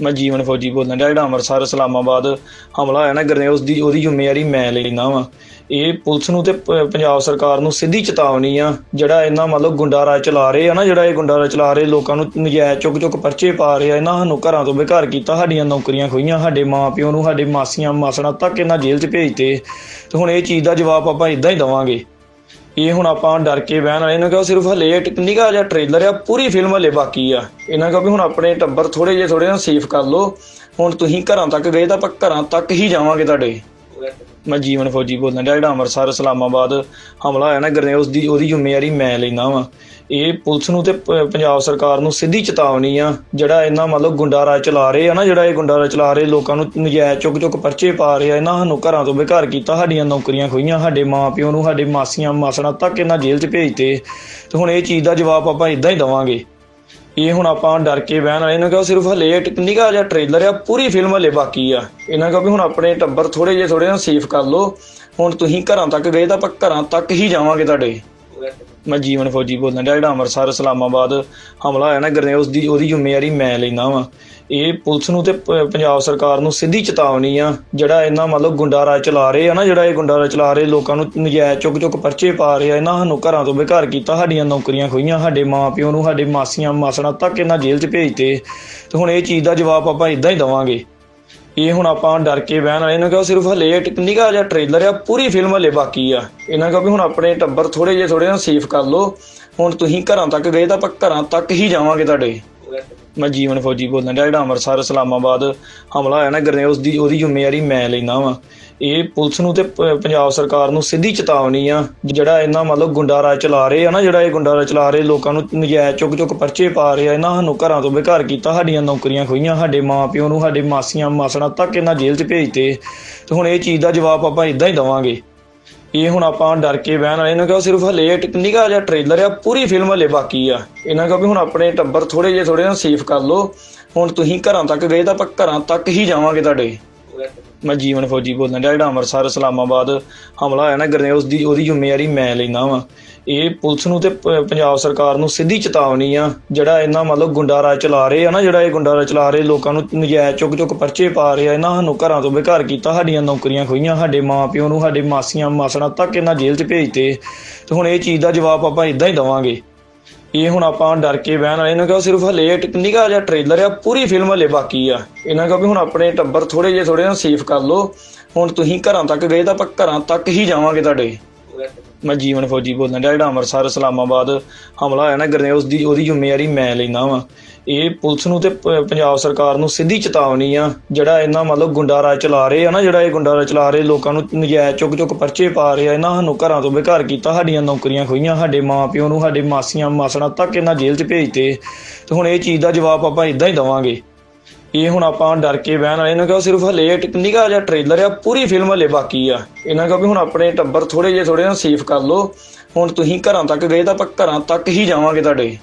ਮੈਂ ਜੀਵਨ ਫੌਜੀ ਬੋਲਣ ਡਿਆ ਜਿਹੜਾ ਅੰਮ੍ਰਿਤਸਰ, ਇਸਲਾਮਾਬਾਦ ਹਮਲਾ ਹੋਇਆ ਨਾ ਗਰਨੇਲ ਦੀ ਉਹਦੀ ਜ਼ਿੰਮੇਵਾਰੀ ਮੈਂ ਲੈਣਾ ਵਾ। ਇਹ ਪੁਲਿਸ ਨੂੰ ਤੇ ਪ- ਪੰਜਾਬ ਸਰਕਾਰ ਨੂੰ ਸਿੱਧੀ ਚੇਤਾਵਨੀ ਆ, ਜਿਹੜਾ ਇਹਨਾਂ ਮਤਲਬ ਗੁੰਡਾਰਾ ਚਲਾ ਰਹੇ ਆ ਨਾ, ਜਿਹੜਾ ਇਹ ਗੁੰਡਾ ਰਾਜ ਚਲਾ ਰਹੇ, ਲੋਕਾਂ ਨੂੰ ਨਜਾਇਜ਼ ਚੁੱਕ ਚੁੱਕ ਪਰਚੇ ਪਾ ਰਹੇ ਆ, ਇਹਨਾਂ ਸਾਨੂੰ ਘਰਾਂ ਤੋਂ ਬੇਘਰ ਕੀਤਾ, ਸਾਡੀਆਂ ਨੌਕਰੀਆਂ ਖੋਈਆਂ, ਸਾਡੇ ਮਾਪਿਓ ਨੂੰ, ਸਾਡੇ ਮਾਸੀਆਂ, ਮਾਸੜਾਂ ਤੱਕ ਇਹਨਾਂ ਜੇਲ੍ਹ 'ਚ ਭੇਜਤੇ ਤੇ ਹੁਣ ਇਹ ਚੀਜ਼ ਦਾ ਜਵਾਬ ਆਪਾਂ ਇਦਾਂ ਹੀ ਦਵਾਂਗੇ। ਇਹ ਹੁਣ ਆਪਾਂ ਡਰ ਕੇ ਬਹਿਣ ਵਾਲੇ, ਇਹਨਾਂ ਕਿਹਾ ਸਿਰਫ ਹਲੇ ਇੱਕ ਜਿਹਾ ਟ੍ਰੇਲਰ ਆ, ਪੂਰੀ ਫਿਲਮ ਹਲੇ ਬਾਕੀ ਆ। ਇਹਨਾਂ ਕਿਹਾ ਵੀ ਹੁਣ ਆਪਣੇ ਟੱਬਰ ਥੋੜੇ ਜਿਹੇ ਥੋੜੇ ਨਾ ਸੇਫ ਕਰ ਲਓ। ਹੁਣ ਤੁਸੀਂ ਘਰਾਂ ਤੱਕ ਗਏ ਤਾਂ ਆਪਾਂ ਘਰਾਂ ਤੱਕ ਹੀ ਜਾਵਾਂਗੇ ਤੁਹਾਡੇ। ਮੈਂ ਜੀਵਨ ਫੌਜੀ ਬੋਲਦਾ ਜਿਹੜਾ ਅੰਮ੍ਰਿਤਸਰ, ਇਸਲਾਮਾਬਾਦ ਹਮਲਾ ਹੋਇਆ ਨਾ ਗਰਨੇਲ ਦੀ ਉਹਦੀ ਜ਼ਿੰਮੇਵਾਰੀ ਮੈਂ ਲੈਣਾ ਵਾਂ। ਇਹ ਪੁਲਿਸ ਨੂੰ ਤੇ ਪੰਜਾਬ ਸਰਕਾਰ ਨੂੰ ਸਿੱਧੀ ਚੇਤਾਵਨੀ ਆ, ਜਿਹੜਾ ਇਹਨਾਂ ਮਤਲਬ ਗੁੰਡਾਰਾ ਚਲਾ ਰਹੇ ਆ ਨਾ, ਜਿਹੜਾ ਇਹ ਗੁੰਡਾਰਾ ਚਲਾ ਰਹੇ, ਲੋਕਾਂ ਨੂੰ ਨਜਾਇਜ਼ ਚੁੱਕ ਚੁੱਕ ਪਰਚੇ ਪਾ ਰਹੇ ਆ, ਇਹਨਾਂ ਸਾਨੂੰ ਘਰਾਂ ਤੋਂ ਬੇਘਰ ਕੀਤਾ, ਸਾਡੀਆਂ ਨੌਕਰੀਆਂ ਖੋਈਆਂ, ਸਾਡੇ ਮਾਪਿਓ ਨੂੰ, ਸਾਡੇ ਮਾਸੀਆਂ ਮਾਸਣਾ ਤੱਕ ਇਹਨਾਂ ਜੇਲ੍ਹ 'ਚ ਭੇਜਤੇ ਤੇ ਹੁਣ ਇਹ ਚੀਜ਼ ਦਾ ਜਵਾਬ ਆਪਾਂ ਇਦਾਂ ਹੀ ਦਵਾਂਗੇ। ਇਹ ਹੁਣ ਆਪਾਂ ਡਰ ਕੇ ਬਹਿਣ ਵਾਲੇ, ਇਹਨਾਂ ਕਿਹਾ ਸਿਰਫ ਹਲੇ ਇੱਕ ਜਿਹਾ ਟ੍ਰੇਲਰ ਆ, ਪੂਰੀ ਫਿਲਮ ਹਲੇ ਬਾਕੀ ਆ। ਇਹਨਾਂ ਕਿਹਾ ਵੀ ਹੁਣ ਆਪਣੇ ਟੱਬਰ ਥੋੜੇ ਜਿਹੇ ਥੋੜੇ ਨਾ ਸੇਫ ਕਰ ਲਓ। ਹੁਣ ਤੁਸੀਂ ਘਰਾਂ ਤੱਕ ਗਏ ਤਾਂ ਆਪਾਂ ਘਰਾਂ ਤੱਕ ਹੀ ਜਾਵਾਂਗੇ ਤੁਹਾਡੇ। ਮੈਂ ਜੀਵਨ ਫੌਜੀ ਬੋਲਦਾ ਜਿਹੜਾ ਅੰਮ੍ਰਿਤਸਰ, ਇਸਲਾਮਾਬਾਦ ਹਮਲਾ ਹੋਇਆ ਨਾ ਗਰਨੇਲ ਦੀ ਉਹਦੀ ਜ਼ਿੰਮੇਵਾਰੀ ਮੈਂ ਲੈਣਾ ਵਾਂ। ਇਹ ਪੁਲਿਸ ਨੂੰ ਤੇ ਪੰਜਾਬ ਸਰਕਾਰ ਨੂੰ ਸਿੱਧੀ ਚੇਤਾਵਨੀ ਆ, ਜਿਹੜਾ ਇਹਨਾਂ ਮਤਲਬ ਗੁੰਡਾਰਾ ਚਲਾ ਰਹੇ ਆ ਨਾ, ਜਿਹੜਾ ਇਹ ਗੁੰਡਾਰਾ ਚਲਾ ਰਹੇ, ਲੋਕਾਂ ਨੂੰ ਨਜਾਇਜ਼ ਚੁੱਕ ਚੁੱਕ ਪਰਚੇ ਪਾ ਰਹੇ ਆ, ਇਹਨਾਂ ਸਾਨੂੰ ਘਰਾਂ ਤੋਂ ਬੇਘਰ ਕੀਤਾ, ਸਾਡੀਆਂ ਨੌਕਰੀਆਂ ਖੋਈਆਂ, ਸਾਡੇ ਮਾਪਿਓ ਨੂੰ, ਸਾਡੇ ਮਾਸੀਆਂ ਮਾਸਣਾ ਤੱਕ ਇਹਨਾਂ ਜੇਲ੍ਹ 'ਚ ਭੇਜਤੇ ਤੇ ਹੁਣ ਇਹ ਚੀਜ਼ ਦਾ ਜਵਾਬ ਆਪਾਂ ਇਦਾਂ ਹੀ ਦਵਾਂਗੇ। ਇਹ ਹੁਣ ਆਪਾਂ ਡਰ ਕੇ ਬਹਿਣ ਵਾਲੇ, ਇਹਨਾਂ ਕਿਹਾ ਸਿਰਫ ਹਲੇ ਇੱਕ ਜਿਹਾ ਟ੍ਰੇਲਰ ਆ, ਪੂਰੀ ਫਿਲਮ ਹਲੇ ਬਾਕੀ ਆ। ਇਹਨਾਂ ਕਿਹਾ ਵੀ ਹੁਣ ਆਪਣੇ ਟੱਬਰ ਥੋੜੇ ਜਿਹੇ ਥੋੜੇ ਨਾ ਸੇਫ ਕਰ ਲਓ। ਹੁਣ ਤੁਸੀਂ ਘਰਾਂ ਤੱਕ ਗਏ ਤਾਂ ਆਪਾਂ ਘਰਾਂ ਤੱਕ ਹੀ ਜਾਵਾਂਗੇ ਤੁਹਾਡੇ। ਮੈਂ ਜੀਵਨ ਫੌਜੀ ਬੋਲਣ ਡਿਆ, ਜਿਹੜਾ ਅੰਮ੍ਰਿਤਸਰ, ਇਸਲਾਮਾਬਾਦ ਹਮਲਾ ਹੋਇਆ ਨਾ ਗਰਨੇਲ ਦੀ ਉਹਦੀ ਜ਼ਿੰਮੇਵਾਰੀ ਮੈਂ ਲੈਣਾ ਵਾ। ਇਹ ਪੁਲਿਸ ਨੂੰ ਤੇ ਪੰਜਾਬ ਸਰਕਾਰ ਨੂੰ ਸਿੱਧੀ ਚੇਤਾਵਨੀ ਆ ਜਿਹੜਾ ਇਹਨਾਂ ਮਤਲਬ ਗੁੰਡਾ ਰਾਜ ਚਲਾ ਰਹੇ ਆ ਨਾ, ਜਿਹੜਾ ਇਹ ਗੁੰਡਾ ਰਾਜ ਚਲਾ ਰਹੇ, ਲੋਕਾਂ ਨੂੰ ਨਜਾਇਜ਼ ਚੁੱਕ ਚੁੱਕ ਪਰਚੇ ਪਾ ਰਹੇ ਆ, ਇਹਨਾਂ ਸਾਨੂੰ ਘਰਾਂ ਤੋਂ ਬੇਘਰ ਕੀਤਾ, ਸਾਡੀਆਂ ਨੌਕਰੀਆਂ ਖੋਈਆਂ, ਸਾਡੇ ਮਾਪਿਓ ਨੂੰ, ਸਾਡੇ ਮਾਸੀਆਂ ਮਾਸਣਾ ਤੱਕ ਇਹਨਾਂ ਜੇਲ੍ਹ 'ਚ ਭੇਜਤੇ ਤੇ ਹੁਣ ਇਹ ਚੀਜ਼ ਦਾ ਜਵਾਬ ਆਪਾਂ ਇਦਾਂ ਹੀ ਦਵਾਂਗੇ। ਇਹ ਹੁਣ ਆਪਾਂ ਡਰ ਕੇ ਬਹਿਣ ਵਾਲੇ, ਇਹਨਾਂ ਕਿਹਾ ਸਿਰਫ ਹਲੇ ਇੱਕ ਨਿੱਘਾ ਜਿਹਾ ਟ੍ਰੇਲਰ ਆ, ਪੂਰੀ ਫਿਲਮ ਹਲੇ ਬਾਕੀ ਆ। ਇਹਨਾਂ ਕਿਹਾ ਵੀ ਹੁਣ ਆਪਣੇ ਟੱਬਰ ਥੋੜੇ ਜਿਹੇ ਥੋੜੇ ਨਾ ਸੇਫ ਕਰ ਲਓ। ਹੁਣ ਤੁਸੀਂ ਘਰਾਂ ਤੱਕ ਗਏ ਤਾਂ ਆਪਾਂ ਘਰਾਂ ਤੱਕ ਹੀ ਜਾਵਾਂਗੇ ਤੁਹਾਡੇ। ਮੈਂ ਜੀਵਨ ਫੌਜੀ ਬੋਲਦਾ ਜਿਹੜਾ ਅੰਮ੍ਰਿਤਸਰ, ਇਸਲਾਮਾਬਾਦ ਹਮਲਾ ਹੋਇਆ ਨਾ ਗਰਨੇਲ ਦੀ ਉਹਦੀ ਜ਼ਿੰਮੇਵਾਰੀ ਮੈਂ ਲੈਂਦਾ ਵਾਂ। ਇਹ ਪੁਲਿਸ ਨੂੰ ਤੇ ਪੰਜਾਬ ਸਰਕਾਰ ਨੂੰ ਸਿੱਧੀ ਚੇਤਾਵਨੀ ਆ, ਜਿਹੜਾ ਇਹਨਾਂ ਮਤਲਬ ਗੁੰਡਾ ਰਾਜ ਚਲਾ ਰਹੇ ਆ ਨਾ, ਜਿਹੜਾ ਇਹ ਗੁੰਡਾ ਰਾਜ ਚਲਾ ਰਹੇ, ਲੋਕਾਂ ਨੂੰ ਨਜਾਇਜ਼ ਚੁੱਕ ਚੁੱਕ ਪਰਚੇ ਪਾ ਰਹੇ ਆ, ਇਹਨਾਂ ਸਾਨੂੰ ਘਰਾਂ ਤੋਂ ਬੇਘਰ ਕੀਤਾ, ਸਾਡੀਆਂ ਨੌਕਰੀਆਂ ਖੋਈਆਂ, ਸਾਡੇ ਮਾਪਿਓ ਨੂੰ, ਸਾਡੇ ਮਾਸੀਆਂ ਮਾਸਣਾ ਤੱਕ ਇਹਨਾਂ ਜੇਲ੍ਹ 'ਚ ਭੇਜਤੇ ਤੇ ਹੁਣ ਇਹ ਚੀਜ਼ ਦਾ ਜਵਾਬ ਆਪਾਂ ਇਦਾਂ ਹੀ ਦਵਾਂਗੇ। ਇਹ ਹੁਣ ਆਪਾਂ ਡਰ ਕੇ ਬਹਿਣ ਵਾਲੇ, ਇਹਨਾਂ ਕਿਹਾ ਸਿਰਫ ਹਲੇ ਇੱਕ ਨਿੱਘਾ ਜਿਹਾ ਟ੍ਰੇਲਰ ਆ, ਪੂਰੀ ਫਿਲਮ ਹਲੇ ਬਾਕੀ ਆ। ਇਹਨਾਂ ਕਿਹਾ ਵੀ ਹੁਣ ਆਪਣੇ ਟੱਬਰ ਥੋੜੇ ਜਿਹੇ ਥੋੜੇ ਨਾ ਸੇਫ ਕਰ ਲਓ। ਹੁਣ ਤੁਸੀਂ ਘਰਾਂ ਤੱਕ ਗਏ ਤਾਂ ਆਪਾਂ ਘਰਾਂ ਤੱਕ ਹੀ ਜਾਵਾਂਗੇ ਤੁਹਾਡੇ। ਮੈਂ ਜੀਵਨ ਫੌਜੀ ਬੋਲਣ ਡਿਆ, ਜਿਹੜਾ ਅੰਮ੍ਰਿਤਸਰ, ਇਸਲਾਮਾਬਾਦ ਹਮਲਾ ਹੋਇਆ ਨਾ ਗਰਨੇਲ ਦੀ ਉਹਦੀ ਜ਼ਿੰਮੇਵਾਰੀ ਮੈਂ ਲੈਂਦਾ ਵਾ। ਇਹ ਪੁਲਿਸ ਨੂੰ ਤੇ ਪੰਜਾਬ ਸਰਕਾਰ ਨੂੰ ਸਿੱਧੀ ਚੇਤਾਵਨੀ ਆ, ਜਿਹੜਾ ਇਹਨਾਂ ਮਤਲਬ ਗੁੰਡਾ ਰਾਜ ਚਲਾ ਰਹੇ ਆ ਨਾ, ਜਿਹੜਾ ਇਹ ਗੁੰਡਾ ਰਾਜ ਚਲਾ ਰਹੇ, ਲੋਕਾਂ ਨੂੰ ਨਜਾਇਜ਼ ਚੁੱਕ ਚੁੱਕ ਪਰਚੇ ਪਾ ਰਹੇ ਆ, ਇਹਨਾਂ ਸਾਨੂੰ ਘਰਾਂ ਤੋਂ ਬੇਘਰ ਕੀਤਾ, ਸਾਡੀਆਂ ਨੌਕਰੀਆਂ ਖੋਈਆਂ, ਸਾਡੇ ਮਾਪਿਓ ਨੂੰ, ਸਾਡੇ ਮਾਸੀਆਂ, ਮਾਸੜਾਂ ਤੱਕ ਇਹਨਾਂ ਜੇਲ੍ਹ 'ਚ ਭੇਜਤੇ ਤੇ ਹੁਣ ਇਹ ਚੀਜ਼ ਦਾ ਜਵਾਬ ਆਪਾਂ ਇਦਾਂ ਹੀ ਦਵਾਂਗੇ। ਇਹ ਹੁਣ ਆਪਾਂ ਡਰ ਕੇ ਬਹਿਣ ਵਾਲੇ, ਇਹਨਾਂ ਕਿਹਾ ਸਿਰਫ ਹਲੇ ਇੱਕ ਨਿੱਘਾ ਜਿਹਾ ਟ੍ਰੇਲਰ ਆ, ਪੂਰੀ ਫਿਲਮ ਹਲੇ ਬਾਕੀ ਆ। ਇਹਨਾਂ ਕਿਹਾ ਵੀ ਹੁਣ ਆਪਣੇ ਟੱਬਰ ਥੋੜੇ ਜਿਹੇ ਥੋੜੇ ਨਾ ਸੇਫ ਕਰ ਲਓ। ਹੁਣ ਤੁਸੀਂ ਘਰਾਂ ਤੱਕ ਗਏ ਤਾਂ ਆਪਾਂ ਘਰਾਂ ਤੱਕ ਹੀ ਜਾਵਾਂਗੇ ਤੁਹਾਡੇ।